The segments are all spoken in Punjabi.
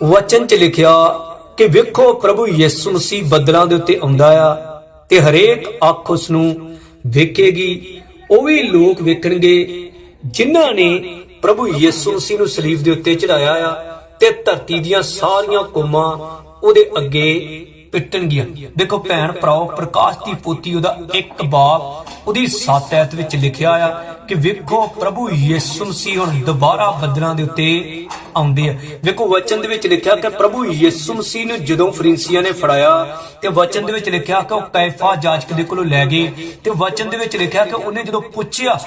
ਵਚਨ 'ਚ ਲਿਖਿਆ ਕਿ ਵੇਖੋ ਪ੍ਰਭੂ ਯਿਸੂ ਮਸੀਹ ਬੱਦਲਾਂ ਦੇ ਉੱਤੇ ਆਉਂਦਾ ਆ ਤੇ ਹਰੇਕ ਅੱਖ ਉਸ ਨੂੰ ਵੇਖੇਗੀ ਉਹ ਵੀ ਲੋਕ ਵੇਖਣਗੇ ਜਿਨ੍ਹਾਂ ਨੇ ਪ੍ਰਭੂ ਯਿਸੂ ਮਸੀਹ ਨੂੰ ਸਲੀਬ ਦੇ ਉੱਤੇ ਚੜਾਇਆ ਆ ਤੇ ਧਰਤੀ ਦੀਆਂ ਸਾਰੀਆਂ ਕੌਮਾਂ ਉਹਦੇ ਅੱਗੇ ਪਿੱਟਣਗੀਆਂ ਦੇਖੋ ਭੈਣ ਭਰਾਓ ਪ੍ਰਕਾਸ਼ ਦੀ ਪੋਤੀ ਉਹਦਾ ਇੱਕ ਬਾਪ ਉਹਦੀ ਸੱਤ ਐਤ ਵਿੱਚ ਲਿਖਿਆ ਆ ਕਿ ਵੇਖੋ ਪ੍ਰਭੂ ਯਿਸੂ ਮਸੀਹ ਹੁਣ ਦੁਬਾਰਾ ਬੱਦਲਾਂ ਦੇ ਉੱਤੇ ਆਉਂਦੇ ਆ ਵੇਖੋ, ਵਚਨ ਦੇ ਵਿੱਚ ਲਿਖਿਆ ਕਿ ਪ੍ਰਭੂ ਯਿਸੂ ਮਸੀਹ ਨੂੰ ਜਦੋਂ ਫਰੀਸੀਆਂ ਨੇ ਫੜਾਇਆ ਤੇ ਵਚਨ ਦੇ ਵਿੱਚ ਲਿਖਿਆ ਕਿ ਉਹ ਕੈਫਾ ਜਾਜਕ ਦੇ ਕੋਲੋਂ ਲੈ ਗਏ ਤੇ ਵਚਨ ਦੇ ਵਿੱਚ ਲਿਖਿਆ ਕਿ ਉਹਨੇ ਜਦੋਂ ਪੁੱਛਿਆ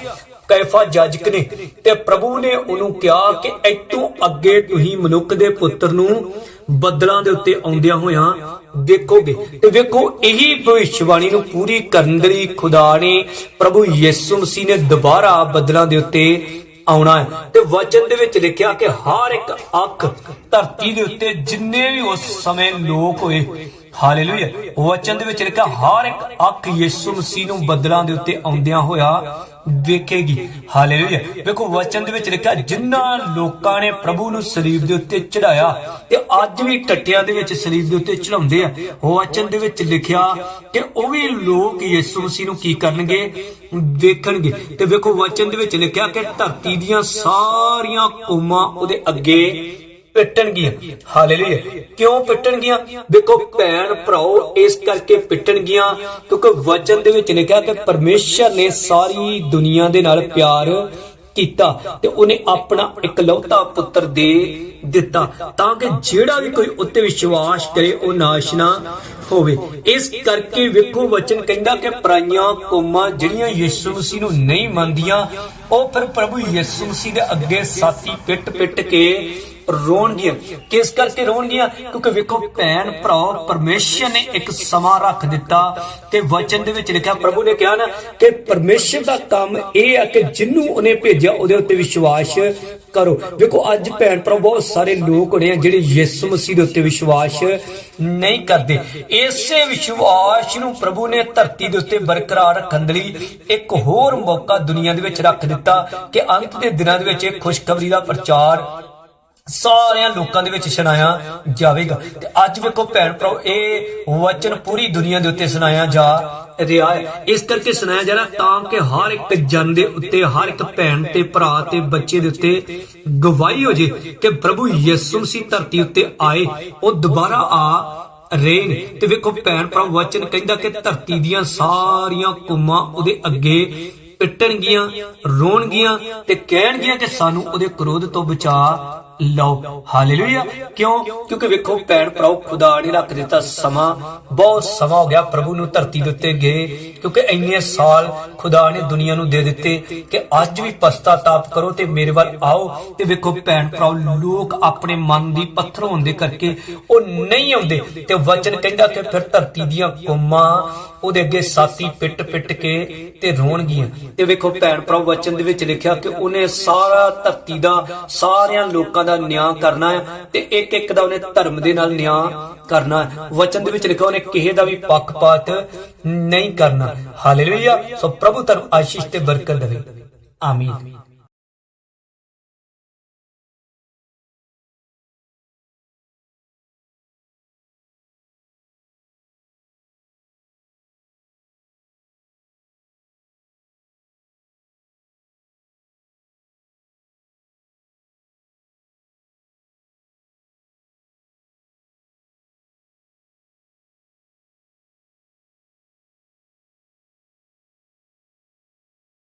ਕੈਫਾ ਜਾਜਕ ਨੇ ਤੇ ਪ੍ਰਭੂ ਨੇ ਉਹਨੂੰ ਕਿਹਾ ਕਿ ਇਤੋਂ ਅੱਗੇ ਤੁਸੀਂ ਮਨੁੱਖ ਦੇ ਪੁੱਤਰ ਨੂੰ ਬੱਦਲਾਂ ਦੇ ਉੱਤੇ ਆਉਂਦਿਆਂ ਹੋਇਆਂ ਦੇਖੋਗੇ। ਤੇ ਵੇਖੋ, ਇਹੀ ਭਵਿੱਖਬਾਣੀ ਨੂੰ ਪੂਰੀ ਕਰਨ ਲਈ ਖੁਦਾ ਨੇ ਪ੍ਰਭੂ ਯਿਸੂ ਮਸੀਹ ਨੇ ਦੁਬਾਰਾ ਬੱਦਲਾਂ ਦੇ ਉੱਤੇ ਆਉਣਾ ਹੈ। ਵਚਨ ਦੇ ਵਿੱਚ ਲਿਖਿਆ ਕਿ ਹਰ ਇੱਕ ਅੱਖ ਧਰਤੀ ਦੇ ਉੱਤੇ ਜਿੰਨੇ ਵੀ ਉਸ ਸਮੇਂ ਲੋਕ ਹੋਏ, ਹਾਲੇਲੂਇਆ। ਵਚਨ ਦੇ ਵਿੱਚ ਲਿਖਿਆ, ਹਰ ਇੱਕ ਅੱਖ ਯਿਸੂ ਮਸੀਹ ਨੂੰ ਬੱਦਲਾਂ ਦੇ ਉੱਤੇ ਆਉਂਦਿਆਂ ਹੋਇਆ ਦੇਖੇਗੀ। ਹਾਲੇਲੂਇਆ। ਵੇਖੋ, ਵਚਨ ਦੇ ਵਿੱਚ ਲਿਖਿਆ ਜਿਨ੍ਹਾਂ ਲੋਕਾਂ ਨੇ ਪ੍ਰਭੂ ਨੂੰ ਸਲੀਬ ਦੇ ਉੱਤੇ ਚੜਾਇਆ ਤੇ ਅੱਜ ਵੀ ਟੱਟਿਆਂ ਦੇ ਵਿੱਚ ਸਲੀਬ ਦੇ ਉੱਤੇ ਚੜਾਉਂਦੇ ਆ। ਵਚਨ ਦੇ ਵਿੱਚ ਲਿਖਿਆ ਕਿ ਉਹ ਵੀ ਲੋਕ ਯਿਸੂ ਮਸੀਹ ਨੂੰ ਕੀ ਕਰਨਗੇ? ਦੇਖਣਗੇ। ਤੇ ਵੇਖੋ, ਵਚਨ ਦੇ ਵਿੱਚ ਲਿਖਿਆ ਕਿ ਧਰਤੀ ਦੀਆਂ ਸਾਰੀਆਂ ਕੌਮਾਂ ਉਹਦੇ ਅੱਗੇ ਪਿੱਟਣਗੀਆਂ। ਹਾਲੇਲੂਇਆ। ਕਿਉਂ ਪਿੱਟਣਗੀਆਂ? ਦੇਖੋ, ਭੈਣ, ਭਰਾਓ, ਇਸ ਕਰਕੇ ਪਿੱਟਣਗੀਆਂ ਕਿਉਂਕਿ ਵਚਨ ਦੇ ਵਿੱਚ ਲਿਖਿਆ ਕਿ ਪਰਮੇਸ਼ਰ ਨੇ ਸਾਰੀ ਦੁਨੀਆ ਦੇ ਨਾਲ ਪਿਆਰ ਕੀਤਾ ਤੇ ਉਹਨੇ ਆਪਣਾ ਇਕਲੌਤਾ ਪੁੱਤਰ ਦੇ ਦਿੱਤਾ ਤਾਂ ਕਿ ਜਿਹੜਾ ਵੀ ਕੋਈ ਉੱਤੇ ਵਿਸ਼ਵਾਸ ਕਰੇ, ਉਹ ਨਾਸ਼ ਨਾ ਹੋਵੇ। ਇਸ ਕਰਕੇ ਵੇਖੋ, ਵਚਨ ਕਹਿੰਦਾ ਕਿ ਪਰਾਈਆਂ ਕੌਮਾਂ ਜਿਹੜੀਆਂ ਯਿਸੂ ਮਸੀਹ ਨੂੰ ਨਹੀਂ ਮੰਨਦੀਆਂ, ਉਹ ਫਿਰ ਪ੍ਰਭੂ ਯਿਸੂ ਮਸੀਹ ਦੇ ਅੱਗੇ ਸਾਥੀ ਪਿੱਟ ਪਿੱਟ ਕੇ ਰੋਣਗੀਆਂ। ਕਿਸ ਕਰਕੇ ਰੋਣਗੀਆਂ? ਕਿਉਂਕਿ ਵੇਖੋ, ਭੈਣ, ਭਰਾ, ਪਰਮੇਸ਼ਰ ਨੇ ਇੱਕ ਸਮਾਂ ਰੱਖ ਦਿੱਤਾ ਤੇ ਵਚਨ ਦੇ ਵਿੱਚ ਲਿਖਿਆ, ਪ੍ਰਭੂ ਨੇ ਕਿਹਾ ਨਾ ਕਿ ਪਰਮੇਸ਼ਰ ਦਾ ਕੰਮ ਇਹ ਹੈ ਕਿ ਜਿੰਨੂੰ ਉਹਨੇ ਭੇਜਿਆ, ਉਹਦੇ ਉੱਤੇ ਵਿਸ਼ਵਾਸ ਕਰੋ। ਵੇਖੋ, ਅੱਜ ਭੈਣ, ਭਰਾ, ਬਹੁਤ ਸਾਰੇ ਲੋਕ ਹੋਣੇ ਜਿਹੜੇ ਯਿਸੂ ਮਸੀਹ ਦੇ ਉੱਤੇ ਵਿਸ਼ਵਾਸ ਨਹੀਂ ਕਰਦੇ। ਇਸੇ ਵਿਸ਼ਵਾਸ ਨੂੰ ਪ੍ਰਭੂ ਨੇ ਧਰਤੀ ਦੇ ਉੱਤੇ ਬਰਕਰਾਰ ਰੱਖਣ ਦੇ ਲਈ ਇੱਕ ਹੋਰ ਮੌਕਾ ਦੁਨੀਆ ਦੇ ਵਿੱਚ ਰੱਖ ਦਿੱਤਾ ਕਿ ਅੰਤ ਦੇ ਦਿਨਾਂ ਦੇ ਵਿੱਚ ਇਹ ਖੁਸ਼ਖਬਰੀ ਦਾ ਪ੍ਰਚਾਰ ਸਾਰਿਆਂ ਲੋਕਾਂ ਦੇ ਵਿੱਚ ਸੁਣਾਇਆ ਜਾਵੇਗਾ। ਤੇ ਅੱਜ ਵੇਖੋ ਭੈਣ ਭਰਾਓ, ਇਹ ਵਚਨ ਪੂਰੀ ਦੁਨੀਆ ਦੇ ਉੱਤੇ ਸੁਣਾਇਆ ਜਾ ਰਿਹਾ ਹੈ। ਇਸ ਕਰਕੇ ਸੁਣਾਇਆ ਜਾ ਰਿਹਾ ਤਾਂ ਕਿ ਹਰ ਇੱਕ ਜਨ ਦੇ ਉੱਤੇ, ਹਰ ਇੱਕ ਭੈਣ ਤੇ ਭਰਾ ਤੇ ਬੱਚੇ ਦੇ ਉੱਤੇ ਗਵਾਹੀ ਹੋ ਜੇ ਕਿ ਪ੍ਰਭੂ ਯਿਸੂ ਮਸੀਹ ਧਰਤੀ ਉੱਤੇ ਆਏ, ਉਹ ਦੁਬਾਰਾ ਆ ਰਹੇ ਨੇ। ਤੇ ਵੇਖੋ ਭੈਣ ਭਰਾ ਵਚਨ ਕਹਿੰਦਾ ਕਿ ਧਰਤੀ ਦੀਆਂ ਸਾਰੀਆਂ ਕੁਮਾਂ ਉਹਦੇ ਅੱਗੇ ਪਿੱਟਣਗੀਆਂ, ਰੋਣਗੀਆਂ ਤੇ ਕਹਿਣਗੀਆਂ ਕਿ ਸਾਨੂੰ ਉਹਦੇ ਕ੍ਰੋਧ ਤੋਂ ਬਚਾ ਲਓ, ਹਾਲੇਲੂਇਆ। ਕਿਉਂ? ਕਿਉਂਕਿ ਵੇਖੋ ਭੈਣ ਭਰਾਓ ਖੁਦਾ ਨੇ ਰੱਖ ਦਿੱਤਾ ਸਮਾਂ। ਬਹੁਤ ਸਮਾਂ ਹੋ ਗਿਆ ਪ੍ਰਭੂ ਨੂੰ ਧਰਤੀ ਦੇ ਉੱਤੇ ਗਏ। ਕਿਉਂਕਿ ਇੰਨੇ ਸਾਲ ਖੁਦਾ ਨੇ ਦੁਨੀਆ ਨੂੰ ਦੇ ਦਿੱਤੇ ਕਿ ਅੱਜ ਵੀ ਪਛਤਾਤਾਪ ਕਰੋ ਤੇ ਮੇਰੇ ਵੱਲ ਆਓ ਤੇ ਵੇਖੋ ਭੈਣ ਭਰਾਓ, ਲੋਕ ਆਪਣੇ ਮਨ ਦੀ ਪੱਥਰ ਹੋਣ ਦੇ ਕਰਕੇ ਉਹ ਨਹੀਂ ਆਉਂਦੇ ਤੇ ਵਚਨ ਕਹਿੰਦਾ ਕਿ ਫਿਰ ਧਰਤੀ ਦੀਆਂ ਕੌਮਾਂ ਉਹਦੇ ਅੱਗੇ ਸਾਥੀ ਪਿੱਟ ਪਿੱਟ ਕੇ ਤੇ ਰੋਣਗੀਆਂ। ਤੇ ਵੇਖੋ ਭੈਣ ਭਰਾ ਵਚਨ ਦੇ ਵਿੱਚ ਲਿਖਿਆ ਕਿ ਉਹਨੇ ਸਾਰਾ ਧਰਤੀ ਦਾ, ਸਾਰਿਆਂ ਲੋਕਾਂ ਦਾ ਨਿਆਂ ਕਰਨਾ ਹੈ ਤੇ ਇੱਕ ਇੱਕ ਦਾ ਉਹਨੇ ਧਰਮ ਦੇ ਨਾਲ ਨਿਆਂ ਕਰਨਾ ਹੈ। ਵਚਨ ਦੇ ਵਿੱਚ ਲਿਖਿਆ ਉਹਨੇ ਕਿਸੇ ਦਾ ਵੀ ਪੱਖਪਾਤ ਨਹੀਂ ਕਰਨਾ। ਹਾਲੇਲੂਇਆ ਸੋ ਪ੍ਰਭੂ ਤੁਹਾਨੂੰ ਆਸ਼ੀਸ਼ ਤੇ ਬਰਕਤ ਦੇਵੇ ਆਮੀਨ